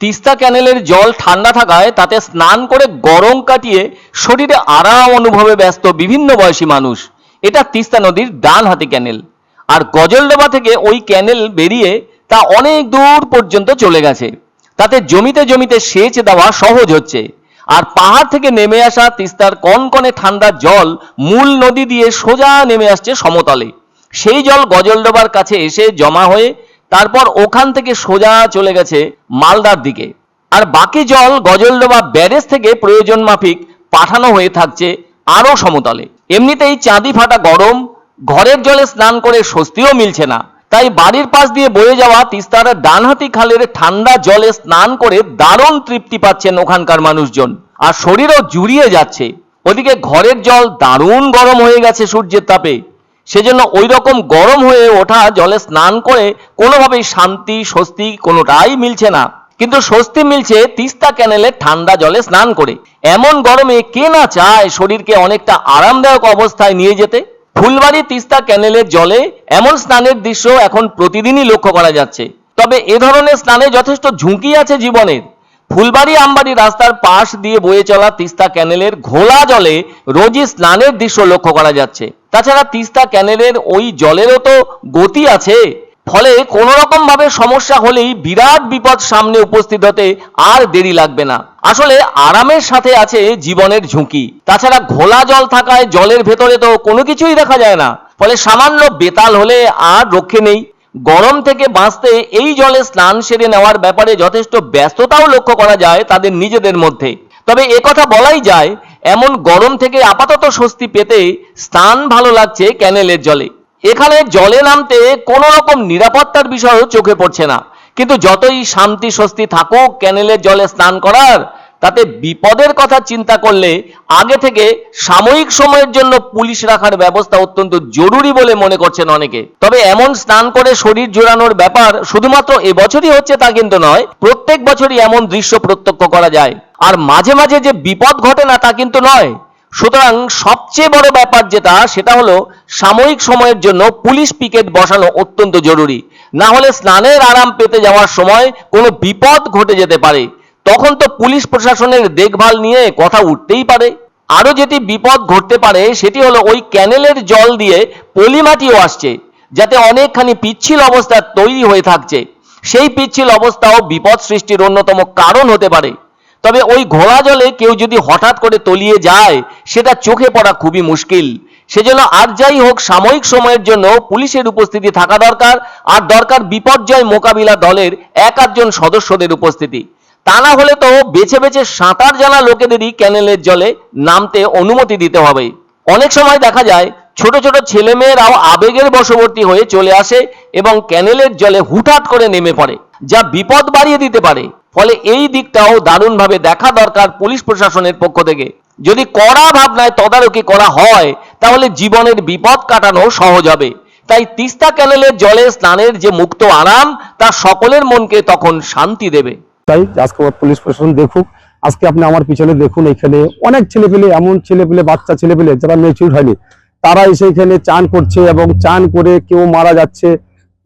তিস্তা ক্যানেলের জল ঠান্ডা থাকায় তাতে স্নান করে গরম কাটিয়ে শরীরে আরাম অনুভবে ব্যস্ত বিভিন্ন বয়সী মানুষ। এটা তিস্তা নদীর ডান হাতি ক্যানেল। আর গজলডোবা থেকে ওই ক্যানেল বেরিয়ে তা অনেক দূর পর্যন্ত চলে গেছে। তাতে জমিতে জমিতে সেচ দেওয়া সহজ হচ্ছে। আর পাহাড় থেকে নেমে আসা তিস্তার কনকনে ঠান্ডা জল মূল নদী দিয়ে সোজা নেমে আসছে সমতলে। সেই জল গজলডোবার কাছে এসে জমা হয়ে তারপর ওখান থেকে সোজা চলে গেছে মালদার দিকে। আর বাকি জল গজলডোবা ব্যারেজ থেকে প্রয়োজন মাফিক পাঠানো হয়ে থাকছে আরও সমতলে। এমনিতেই চাঁদি ফাটা গরম, ঘরের জলে স্নান করে স্বস্তিও মিলছে না। তাই বাড়ির পাশ দিয়ে বয়ে যাওয়া তিস্তার ডানহাতি খালের ঠান্ডা জলে স্নান করে দারুণ তৃপ্তি পাচ্ছেন ওখানকার মানুষজন। আর শরীরও জুড়িয়ে যাচ্ছে। ওদিকে ঘরের জল দারুণ গরম হয়ে গেছে সূর্যের তাপে। সেজন্য ওই রকম গরম হয়ে ওঠা জলে স্নান করে কোনোভাবেই শান্তি, স্বস্তি কোনোটাই মিলছে না। কিন্তু স্বস্তি মিলছে তিস্তা ক্যানেলের ঠান্ডা জলে স্নান করে। এমন গরমে কে না চায় শরীরকে অনেকটা আরামদায়ক অবস্থায় নিয়ে যেতে? ফুলবাড়ি তিস্তা ক্যানেলের জলে এমন স্নানের দৃশ্য এখন প্রতিদিনই লক্ষ্য করা যাচ্ছে। তবে এ ধরনের স্নানে যথেষ্ট ঝুঁকি আছে জীবনের। ফুলবাড়ি আমবাড়ি রাস্তার পাশ দিয়ে বয়ে চলা তিস্তা ক্যানেলের ঘোলা জলে রোজই স্নানের দৃশ্য লক্ষ্য করা যাচ্ছে। তাছাড়া তিস্তা ক্যানেলের ওই জলেরও তো গতি আছে। ফলে কোনো রকম ভাবে সমস্যা হলেই বিরাট বিপদ সামনে উপস্থিত হতে আর দেরি লাগবে না। আসলে আরামের সাথে আছে জীবনের ঝুঁকি। তাছাড়া ঘোলা জল থাকায় জলের ভেতরে তো কোনো কিছুই দেখা যায় না। ফলে সামান্য বেতাল হলে আর রক্ষে নেই গরম থেকে বাঁচতে এই জলে স্নান সেরে নেওয়ার ব্যাপারে যথেষ্ট ব্যস্ততাও লক্ষ্য করা যায় তাদের নিজেদের মধ্যে। তবে একথা বলাই যায়, এমন গরম থেকে আপাতত স্বস্তি পেতে স্নান ভালো লাগছে ক্যানেলের জলে। এখানে জলে নামতে কোনো রকম নিরাপত্তার বিষয়ও চোখে পড়ছে না। কিন্তু যতই শান্তি স্বস্তি থাকুক, ক্যানেলের জলে স্নান করার তাতে বিপদের কথা চিন্তা করলে আগে থেকে সাময়িক সময়ের জন্য পুলিশ রাখার ব্যবস্থা অত্যন্ত জরুরি বলে মনে করছেন অনেকে। তবে এমন স্নান করে শরীর জোড়ানোর ব্যাপার শুধুমাত্র এবছরই হচ্ছে তা কিন্তু নয়, প্রত্যেক বছরই এমন দৃশ্য প্রত্যক্ষ করা যায়। আর মাঝে মাঝে যে বিপদ ঘটে না তা কিন্তু নয়। সুতরাং সবচেয়ে বড় ব্যাপার যেটা, সেটা হলো সাময়িক সময়ের জন্য পুলিশ পিকেট বসানো অত্যন্ত জরুরি। না হলে স্নানের আরাম পেতে যাওয়ার সময় কোনো বিপদ ঘটে যেতে পারে। তখন তো পুলিশ প্রশাসনের দেখভাল নিয়ে কথা উঠতেই পারে। আরও যেটি বিপদ ঘটতে পারে, সেটি হলো ওই ক্যানেলের জল দিয়ে পলিমাটিও আসছে, যাতে অনেকখানি পিচ্ছিল অবস্থা তৈরি হয়ে থাকছে। সেই পিচ্ছিল অবস্থাও বিপদ সৃষ্টির অন্যতম কারণ হতে পারে। তবে ওই ঘোড়া জলে কেউ যদি হঠাৎ করে তলিয়ে যায়, সেটা চোখে পড়া খুবই মুশকিল। সেজন্য আর যাই হোক, সাময়িক সময়ের জন্য পুলিশের উপস্থিতি থাকা দরকার, আর দরকার বিপর্যয় মোকাবিলা দলের এক আধজন সদস্যদের উপস্থিতি। তা না হলে তো বেছে বেছে সাঁতার জানা লোকেদেরই ক্যানেলের জলে নামতে অনুমতি দিতে হবে। অনেক সময় দেখা যায়, ছোট ছোট ছেলেমেয়েরাও আবেগের বশবর্তী হয়ে চলে আসে এবং ক্যানেলের জলে হুটহাট করে নেমে পড়ে, যা বিপদ বাড়িয়ে দিতে পারে। ফলে এই দিকটাও দারুণভাবে দেখা দরকার পুলিশ প্রশাসনের পক্ষ থেকে। যদি কড়া ভাবনায় তদারকি করা হয়, তাহলে জীবনের বিপদ কাটানো সহজ হবে। তাই তিস্তা ক্যানেলের জলে স্নানের যে মুক্ত আরাম, তা সকলের মনকে তখন শান্তি দেবে। তাই আজকে পুলিশ প্রশাসন দেখুক, আজকে আপনি আমার পিছনে দেখুন এখানে অনেক ছেলেপেলে, এমন ছেলেপেলে, বাচ্চা ছেলেপেলে যারা মেচিউর হয়নি, তারা এসে এখানে চান করছে এবং চান করে কেউ মারা যাচ্ছে।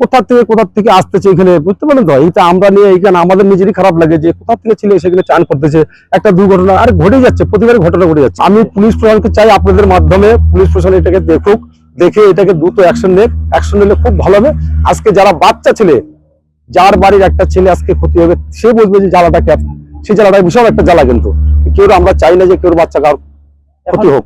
কোথা থেকে কোথা থেকে আসতেছে এখানে বুঝতে পারলেন তো? এইটা আমরা নিয়ে এখানে আমাদের নিজেরই খারাপ লাগে যে কোথা থেকে ছেলে সেখানে চান করতেছে, একটা দুর্ঘটনা, আর ঘটে যাচ্ছে প্রতিবার ঘটনা ঘটে যাচ্ছে। আমি পুলিশ প্রশাসনকে চাই আপনাদের মাধ্যমে পুলিশ প্রশাসন এটাকে দেখুক, দেখে এটাকে দ্রুত অ্যাকশন নেক। অ্যাকশন নিলে খুব ভালো হবে। আজকে যারা বাচ্চা ছেলে যার বাড়ির একটা ছেলে আজকে ক্ষতি হবে সে বুঝবে যে জ্বালাটা ক্যাপ সেই জ্বালাটা বিশাল একটা জ্বালা কিন্তু। কেউ আমরা চাই না যে কেউ বাচ্চা কার ক্ষতি হোক।